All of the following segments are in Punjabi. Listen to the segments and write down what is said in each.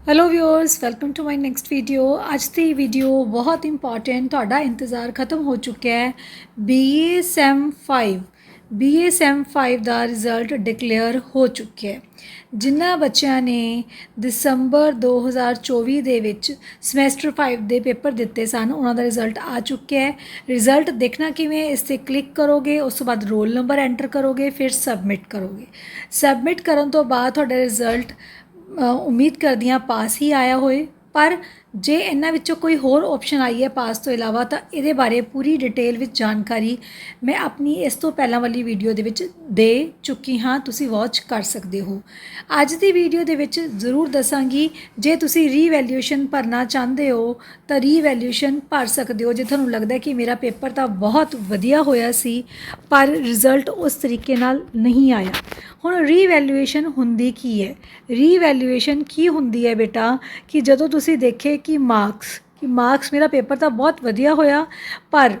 Hello viewers welcome to my next video ਅੱਜ ਦੀ ਵੀਡੀਓ ਬਹੁਤ ਇੰਪੋਰਟੈਂਟ ਤੁਹਾਡਾ ਇੰਤਜ਼ਾਰ ਖਤਮ ਹੋ ਚੁੱਕਿਆ ਹੈ BA SEM 5 BA SEM 5 ਦਾ ਰਿਜ਼ਲਟ ਡਿਕਲੇਅਰ ਹੋ ਚੁੱਕਿਆ ਹੈ ਜਿਨ੍ਹਾਂ ਬੱਚਿਆਂ ਨੇ ਦਸੰਬਰ 2024 ਦੇ ਵਿੱਚ ਸਮੈਸਟਰ 5 ਦੇ ਪੇਪਰ ਦਿੱਤੇ ਸਨ ਉਹਨਾਂ ਦਾ ਰਿਜ਼ਲਟ ਆ ਚੁੱਕਿਆ ਹੈ ਰਿਜ਼ਲਟ ਦੇਖਣਾ ਕਿਵੇਂ ਇਸ ਤੇ ਕਲਿੱਕ ਕਰੋਗੇ ਉਸ ਤੋਂ ਬਾਅਦ ਰੋਲ ਨੰਬਰ ਐਂਟਰ ਕਰੋਗੇ ਫਿਰ ਸਬਮਿਟ ਕਰੋਗੇ ਸਬਮਿਟ ਕਰਨ ਤੋਂ ਬਾਅਦ ਤੁਹਾਡਾ ਰਿਜ਼ਲਟ ਉਮੀਦ ਕਰਦੀ ਹਾਂ ਪਾਸ ਹੀ ਆਇਆ ਹੋਏ ਪਰ ਜੇ ਇਹਨਾਂ ਵਿੱਚੋਂ ਕੋਈ ਹੋਰ ਆਪਸ਼ਨ ਆਈ ਹੈ ਪਾਸ ਤੋਂ ਇਲਾਵਾ, ਤਾਂ ਇਹਦੇ ਬਾਰੇ ਪੂਰੀ ਡਿਟੇਲ ਵਿੱਚ ਜਾਣਕਾਰੀ ਮੈਂ ਆਪਣੀ ਇਸ ਤੋਂ ਪਹਿਲਾਂ ਵਾਲੀ ਵੀਡੀਓ ਦੇ ਵਿੱਚ ਦੇ ਚੁੱਕੀ ਹਾਂ, ਤੁਸੀਂ ਵਾਚ ਕਰ ਸਕਦੇ ਹੋ। ਅੱਜ ਦੀ ਵੀਡੀਓ ਦੇ ਵਿੱਚ ਜ਼ਰੂਰ ਦੱਸਾਂਗੀ, ਜੇ ਤੁਸੀਂ ਰੀਵੈਲਿਊਏਸ਼ਨ ਭਰਨਾ ਚਾਹੁੰਦੇ ਹੋ, ਤਾਂ ਰੀਵੈਲਿਊਏਸ਼ਨ ਭਰ ਸਕਦੇ ਹੋ। ਜੇ ਤੁਹਾਨੂੰ ਲੱਗਦਾ ਕਿ ਮੇਰਾ ਪੇਪਰ ਤਾਂ ਬਹੁਤ ਵਧੀਆ ਹੋਇਆ ਸੀ, ਪਰ ਰਿਜ਼ਲਟ ਉਸ ਤਰੀਕੇ ਨਾਲ ਨਹੀਂ ਆਇਆ। ਹੁਣ ਰੀਵੈਲਿਊਏਸ਼ਨ ਹੁੰਦੀ ਕੀ ਹੈ? ਰੀਵੈਲਿਊਏਸ਼ਨ ਕੀ ਹੁੰਦੀ ਹੈ ਬੇਟਾ? ਕਿ ਜਦੋਂ ਤੁਸੀਂ ਦੇਖੇ ਕਿ ਮਾਰਕਸ ਕਿ ਮਾਰਕਸ ਮੇਰਾ ਪੇਪਰ ਤਾਂ ਬਹੁਤ ਵਧੀਆ ਹੋਇਆ, ਪਰ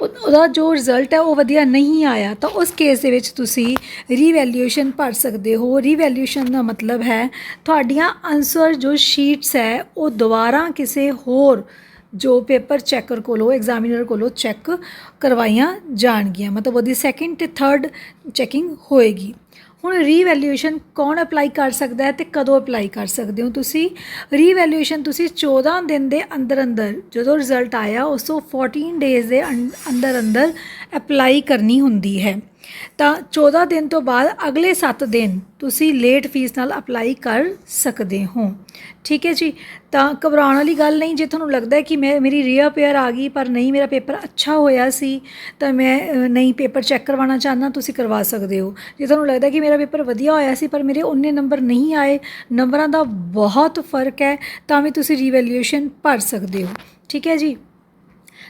ਉਹਦਾ ਜੋ ਰਿਜ਼ਲਟ ਹੈ ਉਹ ਵਧੀਆ ਨਹੀਂ ਆਇਆ। ਤਾਂ ਉਸ ਕੇਸ ਦੇ ਵਿੱਚ ਤੁਸੀਂ ਰੀਵੈਲਿਊਸ਼ਨ ਭਰ ਸਕਦੇ ਹੋ। ਰੀਵੈਲਿਊਏਸ਼ਨ ਦਾ ਮਤਲਬ ਹੈ ਤੁਹਾਡੀਆਂ ਆਨਸਰ ਜੋ ਸ਼ੀਟਸ ਹੈ, ਉਹ ਦੁਬਾਰਾ ਕਿਸੇ ਹੋਰ ਜੋ ਪੇਪਰ ਚੈਕਰ ਕੋਲੋਂ ਐਗਜ਼ਾਮੀਨਰ ਕੋਲੋਂ ਚੈੱਕ ਕਰਵਾਈਆਂ ਜਾਣਗੀਆਂ। ਮਤਲਬ ਉਹਦੀ ਸੈਕਿੰਡ ਤੇ ਥਰਡ ਚੈਕਿੰਗ ਹੋਏਗੀ। ਹੁਣ ਰੀਵੈਲਿਊਏਸ਼ਨ ਕੌਣ ਅਪਲਾਈ ਕਰ ਸਕਦਾ ਹੈ ਤੇ ਕਦੋਂ ਅਪਲਾਈ ਕਰ ਸਕਦੇ ਹੋ ਤੁਸੀਂ? ਰੀਵੈਲੂਏਸ਼ਨ ਤੁਸੀਂ 14 ਦਿਨ ਦੇ ਅੰਦਰ ਅੰਦਰ ਜਦੋਂ ਰਿਜ਼ਲਟ ਆਇਆ, ਉਸ ਤੋਂ 14 ਡੇਜ਼ ਦੇ ਅੰ- ਅੰਦਰ ਅੰਦਰ ਅਪਲਾਈ ਕਰਨੀ ਹੁੰਦੀ ਹੈ। ਤਾਂ 14 ਦਿਨ ਤੋਂ ਬਾਅਦ ਅਗਲੇ 7 ਦਿਨ ਤੁਸੀਂ ਲੇਟ ਫੀਸ ਨਾਲ ਅਪਲਾਈ ਕਰ ਸਕਦੇ ਹੋ। ਠੀਕ ਹੈ ਜੀ? ਤਾਂ ਘਬਰਾਉਣ ਵਾਲੀ ਗੱਲ ਨਹੀਂ, ਜੇ ਤੁਹਾਨੂੰ ਲੱਗਦਾ ਹੈ ਕਿ ਮੈਂ, ਮੇਰੀ ਰੀਅਪੇਅਰ ਆ ਗਈ, ਪਰ ਨਹੀਂ, ਮੇਰਾ ਪੇਪਰ ਅੱਛਾ ਹੋਇਆ ਸੀ, ਤਾਂ ਮੈਂ ਨਹੀਂ, ਪੇਪਰ ਚੈੱਕ ਕਰਵਾਉਣਾ ਚਾਹੁੰਦਾ, ਤੁਸੀਂ ਕਰਵਾ ਸਕਦੇ ਹੋ। ਜੇ ਤੁਹਾਨੂੰ ਲੱਗਦਾ ਕਿ ਮੇਰਾ ਪੇਪਰ ਵਧੀਆ ਹੋਇਆ ਸੀ, ਪਰ ਮੇਰੇ ਉਨੇ ਨੰਬਰ ਨਹੀਂ ਆਏ, ਨੰਬਰਾਂ ਦਾ ਬਹੁਤ ਫ਼ਰਕ ਹੈ, ਤਾਂ ਵੀ ਤੁਸੀਂ ਰੀਵੈਲੂਏਸ਼ਨ ਭਰ ਸਕਦੇ ਹੋ। ਠੀਕ ਹੈ ਜੀ?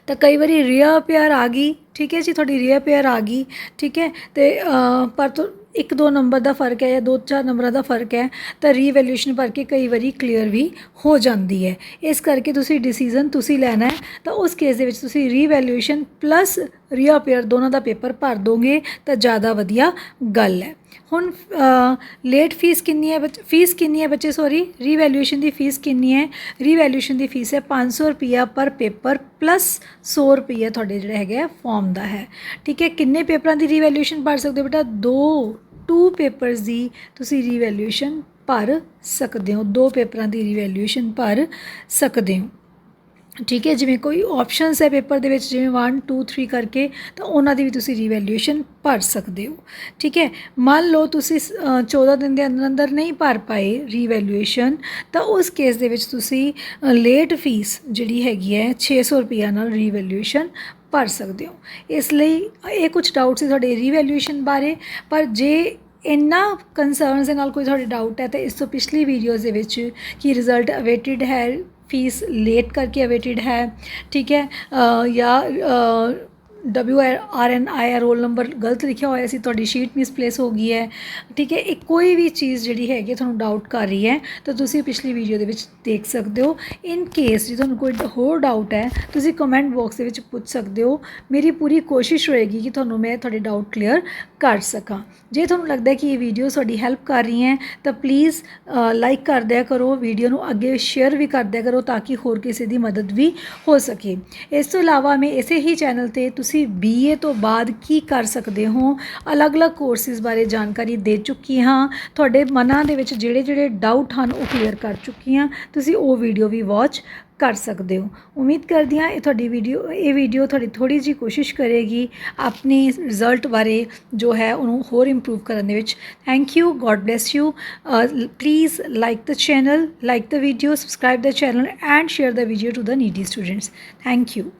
ਤਾਂ ਕਈ ਵਾਰੀ ਰੀਅਪੇਅਰ ਆ ਗਈ, ਠੀਕ ਹੈ ਜੀ, ਤੁਹਾਡੀ ਰੀਅਪੇਅਰ ਆ ਗਈ, ਠੀਕ ਹੈ, ਤੇ ਪਰ ਤੋਂ, ਇੱਕ ਦੋ ਨੰਬਰ ਦਾ ਫ਼ਰਕ ਹੈ ਜਾਂ ਦੋ ਚਾਰ ਨੰਬਰਾਂ ਦਾ ਫ਼ਰਕ ਹੈ, ਤਾਂ ਰੀਵੈਲਿਊਸ਼ਨ ਭਰ ਕੇ ਕਈ ਵਾਰੀ ਕਲੀਅਰ ਵੀ ਹੋ ਜਾਂਦੀ ਹੈ। ਇਸ ਕਰਕੇ ਤੁਸੀਂ ਡਿਸੀਜਨ ਤੁਸੀਂ ਲੈਣਾ ਹੈ, ਤਾਂ ਉਸ ਕੇਸ ਦੇ ਵਿੱਚ ਤੁਸੀਂ ਰੀਵੈਲੂਏਸ਼ਨ ਪਲੱਸ ਰੀਅਪੇਅਰ ਦੋਨਾਂ ਦਾ ਪੇਪਰ ਭਰ ਦੋਗੇ, ਤਾਂ ਜ਼ਿਆਦਾ ਵਧੀਆ ਗੱਲ ਹੈ। ਹੁਣ ਲੇਟ ਫੀਸ ਕਿੰਨੀ ਹੈ ਬੱਚ ਫੀਸ ਕਿੰਨੀ ਹੈ ਬੱਚੇ ਸੌਰੀ ਰੀਵੈਲੂਏਸ਼ਨ ਦੀ ਫੀਸ ਕਿੰਨੀ ਹੈ? ਰੀਵੈਲਿਊਏਸ਼ਨ ਦੀ ਫੀਸ ਹੈ 500 ਰੁਪਿਆ ਪਰ ਪੇਪਰ ਪਲੱਸ 100 ਰੁਪਿਆ ਤੁਹਾਡੇ ਜਿਹੜੇ ਹੈਗੇ ਆ ਫਾਰਮ ਦਾ ਹੈ। ਠੀਕ ਹੈ, ਕਿੰਨੇ ਪੇਪਰਾਂ ਦੀ ਰੀਵੈਲੂਏਸ਼ਨ ਭਰ ਸਕਦੇ ਹੋ ਬੇਟਾ? ਦੋ ਟੂ ਪੇਪਰਸ ਦੀ ਤੁਸੀਂ ਰੀਵੈਲੂਏਸ਼ਨ ਭਰ ਸਕਦੇ ਹੋ, ਦੋ ਪੇਪਰਾਂ ਦੀ ਰੀਵੈਲਿਊਏਸ਼ਨ ਭਰ ਸਕਦੇ ਹੋ। ਠੀਕ ਹੈ ਜਿਵੇਂ ਕੋਈ ਆਪਸ਼ਨਸ ਹੈ ਪੇਪਰ ਦੇ ਵਿੱਚ ਜਿਵੇਂ 1 2 3 ਕਰਕੇ ਤਾਂ ਉਹਨਾਂ ਦੀ ਵੀ ਤੁਸੀਂ ਰੀਵੈਲੂਏਸ਼ਨ ਭਰ ਸਕਦੇ ਹੋ। ਠੀਕ ਹੈ ਮੰਨ ਲਓ ਤੁਸੀਂ ਅ, 14 ਦਿਨ ਦੇ ਅੰਦਰ ਅੰਦਰ ਨਹੀਂ ਭਰ ਪਾਏ ਰੀਵੈਲਿਊਏਸ਼ਨ ਤਾਂ ਉਸ ਕੇਸ ਦੇ ਵਿੱਚ ਤੁਸੀਂ ਲੇਟ ਫੀਸ ਜਿਹੜੀ ਹੈਗੀ ਹੈ 600 ਰੁਪਈਆ ਨਾਲ ਰੀਵੈਲੂਏਸ਼ਨ ਭਰ ਸਕਦੇ ਹੋ। ਇਸ ਲਈ ਇਹ ਕੁਝ ਡਾਊਟ ਸੀ ਤੁਹਾਡੇ ਰੀਵੈਲੂਏਸ਼ਨ ਬਾਰੇ ਪਰ ਜੇ ਇੰਨਾ ਕੰਸਰਨਸ ਦੇ ਨਾਲ ਕੋਈ ਤੁਹਾਡੇ ਡਾਊਟ ਹੈ ਤਾਂ ਇਸ ਤੋਂ ਪਿਛਲੀ ਵੀਡੀਓਜ਼ ਦੇ ਵਿੱਚ ਕਿ ਰਿਜ਼ਲਟ ਅਵੇਟਿਡ ਹੈ ਫੀਸ ਲੇਟ ਕਰਕੇ ਅਵੇਟਡ ਹੈ ਠੀਕ ਹੈ ਅ, ਜਾਂ W R N I R roll number ਗਲਤ ਲਿਖਿਆ ਹੋਇਆ ਸੀ ਤੁਹਾਡੀ ਸ਼ੀਟ ਮਿਸਪਲੇਸ ਹੋ ਗਈ ਹੈ ਠੀਕ ਹੈ ਇਹ ਕੋਈ ਵੀ ਚੀਜ਼ ਜਿਹੜੀ ਹੈਗੀ ਹੈ ਤੁਹਾਨੂੰ ਡਾਊਟ ਕਰ ਰਹੀ ਹੈ ਤਾਂ ਤੁਸੀਂ ਪਿਛਲੀ ਵੀਡੀਓ ਦੇ ਵਿੱਚ ਦੇਖ ਸਕਦੇ ਹੋ ਇਨ ਕੇਸ ਜੇ ਤੁਹਾਨੂੰ ਕੋਈ ਹੋਰ ਡਾਊਟ ਹੈ ਤੁਸੀਂ ਕਮੈਂਟ ਬਾਕਸ ਦੇ ਵਿੱਚ ਪੁੱਛ ਸਕਦੇ ਹੋ ਮੇਰੀ ਪੂਰੀ ਕੋਸ਼ਿਸ਼ ਹੋਏਗੀ ਕਿ ਤੁਹਾਨੂੰ ਮੈਂ ਤੁਹਾਡੇ ਡਾਊਟ ਕਲੀਅਰ ਕਰ ਸਕਾਂ। ਜੇ ਤੁਹਾਨੂੰ ਲੱਗਦਾ ਹੈ ਕਿ ਇਹ ਵੀਡੀਓ ਤੁਹਾਡੀ ਹੈਲਪ ਕਰ ਰਹੀ ਹੈ, ਤਾਂ ਪਲੀਜ਼ ਲਾਈਕ ਕਰ ਦਿਆ ਕਰੋ ਵੀਡੀਓ ਨੂੰ ਅੱਗੇ ਸ਼ੇਅਰ ਵੀ ਕਰ ਦਿਆ ਕਰੋ ਤਾਂ ਕਿ ਹੋਰ ਕਿਸੇ ਦੀ ਮਦਦ ਵੀ ਹੋ ਸਕੇ। ਇਸ ਤੋਂ ਇਲਾਵਾ ਮੈਂ ਇਸੇ ਹੀ ਚੈਨਲ ਤੇ ਤੁਸੀਂ BA ਤੋਂ ਬਾਅਦ ਕੀ ਕਰ ਸਕਦੇ ਹੋ, ਅਲੱਗ-ਅਲੱਗ ਕੋਰਸਿਸ ਬਾਰੇ ਜਾਣਕਾਰੀ ਦੇ ਚੁੱਕੀ ਹਾਂ। ਤੁਹਾਡੇ ਮਨਾਂ ਦੇ ਵਿੱਚ ਜਿਹੜੇ ਜਿਹੜੇ ਡਾਊਟ ਹਨ ਉਹ ਕਲੀਅਰ ਕਰ ਚੁੱਕੀ ਹਾਂ। ਤੁਸੀਂ ਉਹ ਵੀਡੀਓ ਵੀ ਵਾਚ ਕਰ ਸਕਦੇ ਹੋ। ਉਮੀਦ ਕਰਦੀ ਹਾਂ ਇਹ ਤੁਹਾਡੀ ਵੀਡੀਓ ਇਹ ਵੀਡੀਓ ਤੁਹਾਡੀ ਥੋੜੀ ਜੀ ਕੋਸ਼ਿਸ਼ ਕਰੇਗੀ ਆਪਣੇ ਰਿਜ਼ਲਟ ਬਾਰੇ ਜੋ ਹੈ ਉਹਨੂੰ ਹੋਰ ਇੰਪਰੂਵ ਕਰਨ ਦੇ ਵਿੱਚ। Thank you god bless you please like the channel like the video subscribe the channel and share the video to the needy students thank you